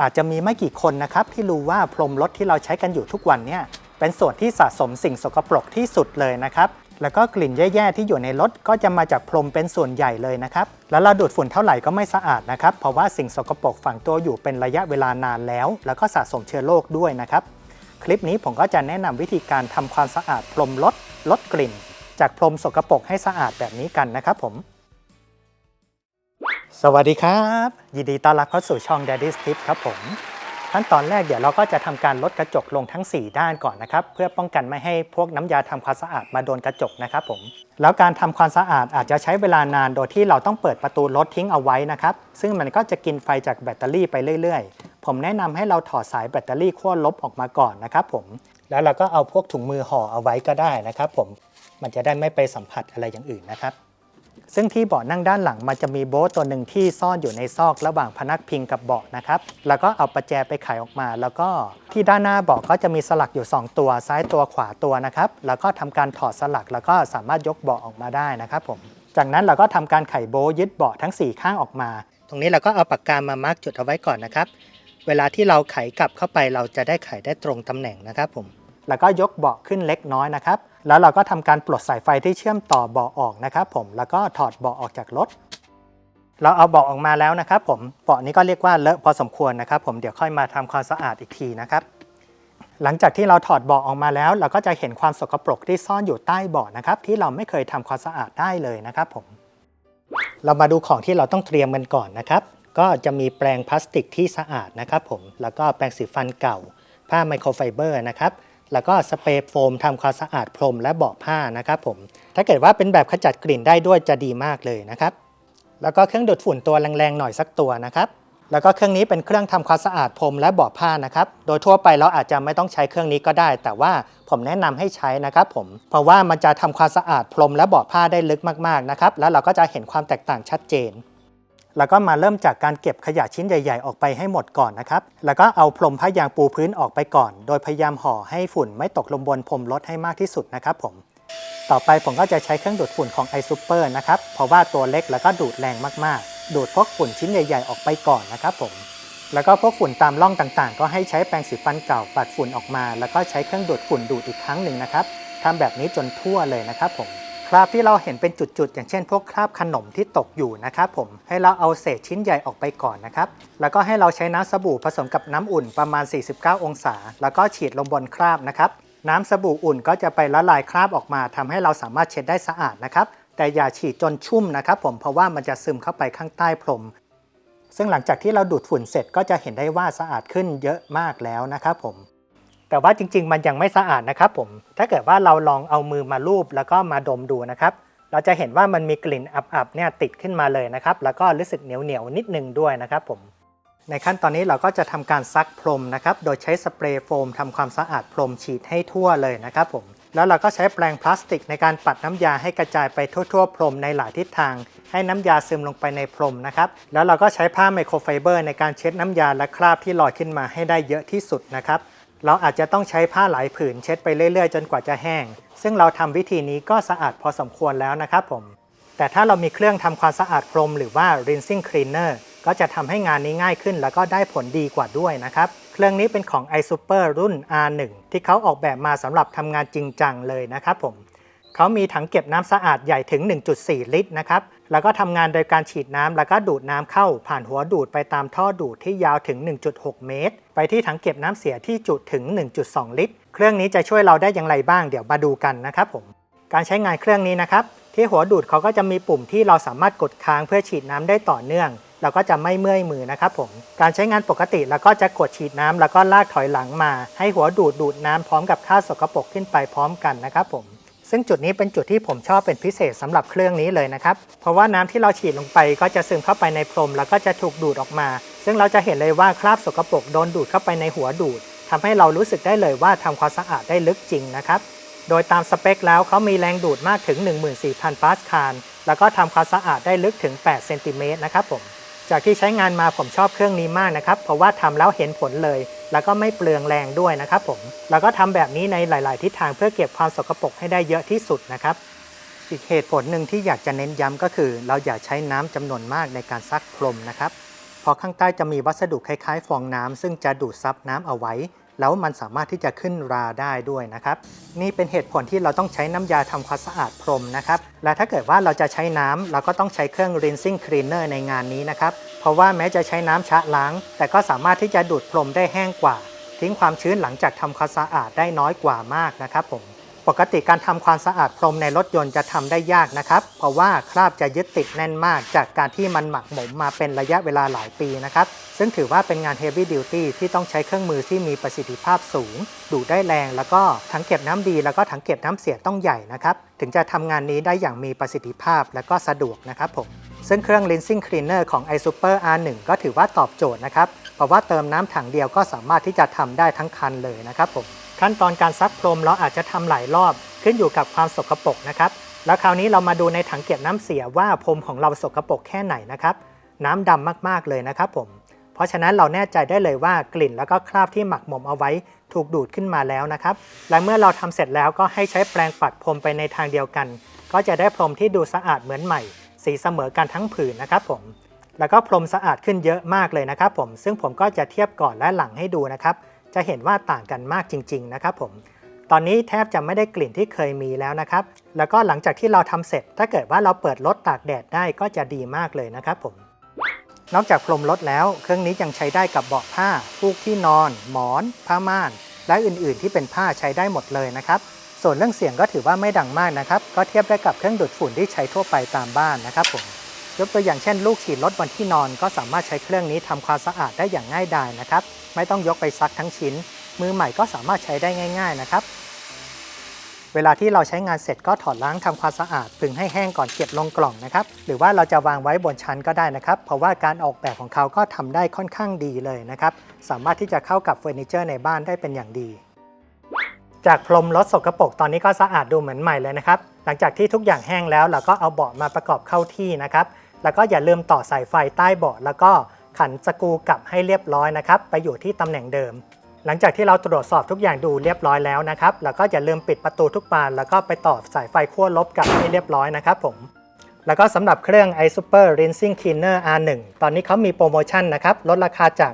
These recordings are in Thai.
อาจจะมีไม่กี่คนนะครับที่รู้ว่าพรมรถที่เราใช้กันอยู่ทุกวันเนี่ยเป็นส่วนที่สะสมสิ่งสกปรกที่สุดเลยนะครับแล้วก็กลิ่นแย่ๆที่อยู่ในรถก็จะมาจากพรมเป็นส่วนใหญ่เลยนะครับ แล้วเราดูดฝุ่นเท่าไหร่ก็ไม่สะอาดนะครับ เพราะว่าสิ่งสกปรกฝังตัวอยู่เป็นระยะเวลานานแล้ว แล้วก็สะสมเชื้อโรคด้วยนะครับ คลิปนี้ผมก็จะแนะนำวิธีการทำความสะอาดพรมรถลดกลิ่น จากพรมสกปรกให้สะอาดแบบนี้กันนะครับผม สวัสดีครับ ยินดีต้อนรับเข้าสู่ช่อง Daddy's Tip ครับผม ขั้นตอนแรกเดี๋ยวเราก็จะทำการลดกระจกลงทั้ง 4 ด้านก่อนนะครับ เพื่อป้องกันไม่ให้พวกน้ำยาทำความสะอาดมาโดนกระจกนะครับผม แล้วการทำความสะอาดอาจจะใช้เวลานานโดยที่เราต้องเปิดประตูรถทิ้งเอาไว้นะครับ ซึ่งมันก็จะกินไฟจากแบตเตอรี่ไปเรื่อยๆ ผมแนะนำให้เราถอดสายแบตเตอรี่ขั้วลบออกมาก่อนนะครับผม แล้วเราก็เอาพวกถุงมือห่อเอาไว้ก็ได้นะครับ ผม มันจะได้ไม่ไปสัมผัสอะไรอย่างอื่นนะครับ ซึ่งที่เบาะนั่งด้านหลังมันจะมีโบ๊ทตัวหนึ่งที่ซ่อนอยู่ในซอกระหว่างพนักพิงกับเบาะนะครับ แล้วก็เอาประแจไปไขออกมา แล้วก็ที่ด้านหน้าเบาะก็จะมีสลักอยู่ 2 ตัวซ้ายตัวขวาตัวนะครับ แล้วก็ทำการถอดสลักแล้วก็สามารถยกเบาะออกมาได้นะครับผม จากนั้นเราก็ทำการไขโบ๊ยึดเบาะทั้ง 4 ข้างออกมา ตรงนี้เราก็เอาปากกามามาร์กจุดเอาไว้ก่อนนะครับ เวลาที่เราไขกลับเข้าไปเราจะได้ไขได้ตรงตำแหน่งนะครับผม แล้วก็ยกเบาะขึ้นเล็กน้อยนะครับ แล้วเราก็ทำการปลดสายไฟที่เชื่อมต่อเบาะออกนะครับ ผม แล้วก็ถอดเบาะออกจากรถ เราเอาเบาะออกมาแล้วนะครับ ผม เบาะนี้ก็เรียกว่าเลอะพอสมควรนะครับ ผม เดี๋ยวค่อยมาทำความสะอาดอีกทีนะครับ หลังจากที่เราถอดเบาะออกมาแล้ว เราก็จะเห็นความสกปรกที่ซ่อนอยู่ใต้เบาะนะครับ ที่เราไม่เคยทำความสะอาดได้เลยนะครับ ผม เรามาดูของที่เราต้องเตรียมกันก่อนนะครับ ก็จะมีแปรงพลาสติกที่สะอาดนะครับ ผม แล้วก็แปรงสีฟันเก่า ผ้าไมโครไฟเบอร์นะครับ แล้วก็สเปรย์โฟมทำความสะอาดพรมและเบาะผ้านะครับผม ถ้าเกิดว่าเป็นแบบขจัดกลิ่นได้ด้วยจะดีมากเลยนะครับ แล้วก็เครื่องดูดฝุ่นตัวแรงๆหน่อยสักตัวนะครับ แล้วก็เครื่องนี้เป็นเครื่องทำความสะอาดพรมและเบาะผ้านะครับ โดยทั่วไปเราอาจจะไม่ต้องใช้เครื่องนี้ก็ได้ แต่ว่าผมแนะนำให้ใช้นะครับผม เพราะว่ามันจะทำความสะอาดพรมและเบาะผ้าได้ลึกมากๆนะครับ แล้วเราก็จะเห็นความแตกต่างชัดเจน แล้วก็มาเริ่มจากการเก็บขยะชิ้นใหญ่ ๆ ออกไปให้หมดก่อนนะครับ แล้วก็เอาพรมผ้ายางปูพื้นออกไปก่อน โดยพยายามห่อให้ฝุ่นไม่ตกลงบนพรมรถให้มากที่สุดนะครับผม ต่อไปผมก็จะใช้เครื่องดูดฝุ่นของ iSuper นะครับ เพราะว่าตัวเล็กแล้วก็ดูดแรงมากๆ ดูดพวกฝุ่นชิ้นใหญ่ ๆ ออกไปก่อนนะครับผม แล้วก็พวกฝุ่นตามร่องต่างๆ ก็ให้ใช้แปรงสีฟันเก่าปัดฝุ่นออกมา แล้วก็ใช้เครื่องดูดฝุ่นดูดอีกครั้งหนึ่งนะครับทำแบบนี้จนทั่วเลยนะครับผม คราบที่เราเห็นเป็นจุดๆ อย่างเช่น พวกคราบขนมที่ตกอยู่นะครับผมให้เราเอาเศษชิ้นใหญ่ออกไปก่อนนะครับแล้วก็ให้เราใช้น้ำสบู่ผสมกับน้ำอุ่นประมาณ 49 องศา แล้วก็ฉีดลงบนคราบนะครับน้ำสบู่อุ่นก็จะไปละลายคราบออกมาทำให้เราสามารถเช็ดได้สะอาดนะครับแต่อย่าฉีดจนชุ่มนะครับผมเพราะว่ามันจะซึมเข้าไปข้างใต้พรมซึ่งหลังจากที่เราดูดฝุ่นเสร็จก็จะเห็นได้ว่าสะอาดขึ้นเยอะมากแล้วนะครับผม แต่ว่าจริง ๆ มันยังไม่สะอาดนะครับผม ถ้าเกิดว่าเราลองเอามือมาลูบแล้วก็มาดมดูนะครับ เราจะเห็นว่ามันมีกลิ่นอับๆเนี่ยติดขึ้นมาเลยนะครับ แล้วก็รู้สึกเหนียวๆนิดนึงด้วยนะครับผม ในขั้นตอนนี้เราก็จะทำการซักพรมนะครับ โดยใช้สเปรย์โฟมทำความสะอาดพรมฉีดให้ทั่วเลยนะครับผม แล้วเราก็ใช้แปรงพลาสติกในการปัดน้ำยาให้กระจายไปทั่วๆ พรมในหลายทิศทาง ให้น้ำยาซึมลงไปในพรมนะครับ แล้วเราก็ใช้ผ้าไมโครไฟเบอร์ในการเช็ดน้ำยาและคราบที่ลอยขึ้นมาให้ได้เยอะที่สุดนะครับ เราอาจจะต้องใช้ผ้าหลายผืนเช็ดไปเรื่อยๆ จนกว่าจะแห้ง ซึ่งเราทำวิธีนี้ก็สะอาดพอสมควรแล้วนะครับผม แต่ถ้าเรามีเครื่องทำความสะอาดพรมหรือว่า rinsing cleaner ก็จะทำให้งานนี้ง่ายขึ้นแล้วก็ได้ผลดีกว่าด้วยนะครับ เครื่องนี้เป็นของ iSuper รุ่น R1 ที่เขาออกแบบมาสำหรับทำงานจริงจังเลยนะครับผม เขามีถังเก็บน้ำสะอาดใหญ่ถึง 1.4 ลิตรนะครับ แล้วก็ทำงานโดยการฉีดน้ำแล้วก็ดูดน้ำเข้าผ่านหัวดูดไปตามท่อดูดที่ยาวถึง 1.6 เมตร ไปที่ถังเก็บน้ำเสียที่จุดถึง 1.2 ลิตร เครื่องนี้จะช่วยเราได้อย่างไรบ้างเดี๋ยวมาดูกันนะครับผม การใช้งานเครื่องนี้นะครับ ที่หัวดูดเขาก็จะมีปุ่มที่เราสามารถกดค้างเพื่อฉีดน้ำได้ต่อเนื่องเราก็จะไม่เมื่อยมือนะครับผม การใช้งานปกติแล้วก็จะกดฉีดน้ำแล้วก็ลากถอยหลังมา ให้หัวดูดดูดน้ำพร้อมกับค่าสกปรกขึ้นไปพร้อมกันนะครับผม ซึ่งจุดนี้เป็นจุดที่ผมชอบเป็นพิเศษสำหรับเครื่องนี้เลยนะครับ เพราะว่าน้ำที่เราฉีดลงไปก็จะซึมเข้าไปในพรม แล้วก็จะถูกดูดออกมา ซึ่งเราจะเห็นเลยว่าคราบสกปรกโดนดูดเข้าไปในหัวดูดทำให้เรารู้สึกได้เลยว่าทำความสะอาดได้ลึกจริงนะครับโดยตามสเปคแล้วเขามีแรงดูดมากถึง 14,000 ปาสคาล แล้วก็ทำความสะอาดได้ลึกถึง 8 เซนติเมตรนะครับผม จากที่ใช้งานมาผมชอบเครื่องนี้มากนะครับ เพราะว่าทำแล้วเห็นผลเลย แล้วก็ไม่เปลืองแรงด้วยนะครับผม แล้วก็ทำแบบนี้ในหลาย ๆ ทิศทางเพื่อเก็บความสกปรกให้ได้เยอะที่สุดนะครับ อีกเหตุผลหนึ่งที่อยากจะเน้นย้ำก็คือ เราอย่าใช้น้ำจำนวนมากในการซักพรมนะครับ เพราะข้างใต้จะมีวัสดุคล้าย ๆ ฟองน้ำซึ่งจะดูดซับน้ำเอาไว้ แล้วมันสามารถที่จะขึ้นราได้ด้วยนะครับ นี่เป็นเหตุผลที่เราต้องใช้น้ำยาทำความสะอาดพรมนะครับ และถ้าเกิดว่าเราจะใช้น้ำเราก็ต้องใช้เครื่อง rinsing cleaner ในงานนี้นะครับ ราะว่าแม้จะใช้น้ำชะล้าง แต่ก็สามารถที่จะดูดพรมได้แห้งกว่า ทิ้งความชื้นหลังจากทำความสะอาดได้น้อยกว่ามากนะครับผมปกติการทำความสะอาดพรมในรถยนต์จะทำได้ยากนะครับ เพราะว่าคราบจะยึดติดแน่นมาก จากการที่มันหมักหมมมาเป็นระยะเวลาหลายปีนะครับ ซึ่งถือว่าเป็นงาน heavy duty ที่ต้องใช้เครื่องมือที่มีประสิทธิภาพสูง ดูดได้แรง แล้วก็ถังเก็บน้ำดี แล้วก็ถังเก็บน้ำเสียต้องใหญ่นะครับ ถึงจะทำงานนี้ได้อย่างมีประสิทธิภาพและก็สะดวกนะครับผม ซึ่งเครื่อง rinsing cleaner ของ iSuper R1 ก็ถือว่าตอบโจทย์นะครับ เพราะว่าเติมน้ำถังเดียวก็สามารถที่จะทำได้ทั้งคันเลยนะครับผม ขั้นตอนการซักพรมเราอาจจะทำหลายรอบ ขึ้นอยู่กับความสกปรกนะครับ แล้วคราวนี้เรามาดูในถังเก็บน้ำเสียว่าพรมของเราสกปรกแค่ไหนนะครับ น้ำดำมากๆเลยนะครับผม เพราะฉะนั้นเราแน่ใจได้เลยว่ากลิ่นแล้วก็คราบที่หมักหมมเอาไว้ถูกดูดขึ้นมาแล้วนะครับ และเมื่อเราทำเสร็จแล้วก็ให้ใช้แปรงปัดพรมไปในทางเดียวกัน ก็จะได้พรมที่ดูสะอาดเหมือนใหม่ สีเสมอกันทั้งผืนนะครับผม แล้วก็พรมสะอาดขึ้นเยอะมากเลยนะครับผม ซึ่งผมก็จะเทียบก่อนและหลังให้ดูนะครับ จะเห็นว่าต่างกันมากจริง ๆ นะครับผม ตอนนี้แทบจะไม่ได้กลิ่นที่เคยมีแล้วนะครับ แล้วก็หลังจากที่เราทำเสร็จ ถ้าเกิดว่าเราเปิดรถตากแดดได้ก็จะดีมากเลยนะครับผม นอกจากพรมรถแล้ว เครื่องนี้ยังใช้ได้กับเบาะผ้าฟูกที่นอน หมอน ผ้าม่าน และอื่นๆ ที่เป็นผ้าใช้ได้หมดเลยนะครับ ส่วนเรื่องเสียงก็ถือว่าไม่ดังมากนะครับ ก็เทียบได้กับเครื่องดูดฝุ่นที่ใช้ทั่วไปตามบ้านนะครับผม ยกตัวอย่างเช่น ลูกฉีดรถบนที่นอนก็สามารถใช้เครื่องนี้ทำความสะอาดได้อย่างง่ายดายนะครับ ไม่ต้องยกไปซักทั้งชิ้น มือใหม่ก็สามารถใช้ได้ง่าย ๆนะครับ เวลาที่เราใช้งานเสร็จก็ถอดล้างทำความสะอาดพึงให้แห้งก่อนเก็บลงกล่องนะครับ หรือว่าเราจะวางไว้บนชั้นก็ได้นะครับ เพราะว่าการออกแบบของเขาก็ทำได้ค่อนข้างดีเลยนะครับ สามารถที่จะเข้ากับเฟอร์นิเจอร์ในบ้านได้เป็นอย่างดี จากพรมรถสกปรกตอนนี้ก็สะอาดดูเหมือนใหม่เลยนะครับ หลังจากที่ทุกอย่างแห้งแล้วเราก็เอาเบาะมาประกอบเข้าที่นะครับ แล้วก็อย่าลืมต่อสายไฟใต้เบาะแล้วก็ขันสกูกลับให้เรียบร้อยนะครับ ไปอยู่ที่ตำแหน่งเดิม หลังจากที่เราตรวจสอบทุกอย่างดูเรียบร้อยแล้วนะครับแล้วก็อย่าลืมปิดประตูทุกบาน แล้วก็ไปต่อสายไฟขั้วลบกลับให้เรียบร้อยนะครับผม แล้วก็สำหรับเครื่อง iSuper Rinsing Cleaner R1 ตอนนี้เขามีโปรโมชั่นนะครับ ลดราคาจาก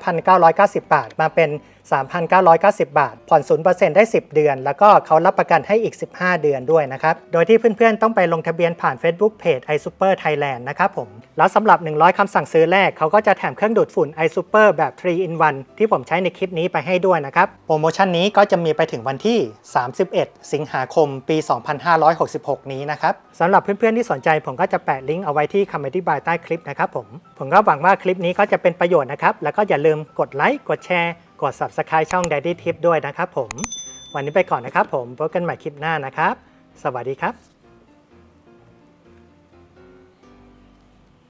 5,990 บาท มาเป็น 3,990 บาท ผ่อน 0%ได้ 10 เดือน แล้วก็เขารับประกันให้อีก 15 เดือนด้วยนะครับ โดยที่เพื่อนๆ ต้องไปลงทะเบียนผ่าน Facebook Page iSuper Thailand นะครับผม แล้วสำหรับ 100 คำสั่งซื้อแรก เขาก็จะแถมเครื่องดูดฝุ่น iSuper แบบ 3 in 1 ที่ผมใช้ในคลิปนี้ไปให้ด้วยนะครับ โปรโมชั่นนี้ก็จะมีไปถึงวันที่ 31 สิงหาคม ปี 2566 นี้นะครับสำหรับเพื่อนๆ ที่สนใจผมก็จะแปะลิงก์เอาไว้ที่คำอธิบายใต้คลิปนะครับผม ผมก็หวังว่าคลิปนี้ก็จะเป็นประโยชน์นะครับ แล้วก็อย่าลืมกดไลค์ กดแชร์ ด Subscribe ช่อง Daddy Tip ด้วยนะครับผม วันนี้ไปก่อนนะครับผมพบกันใหม่คลิปหน้านะครับ สวัสดีครับ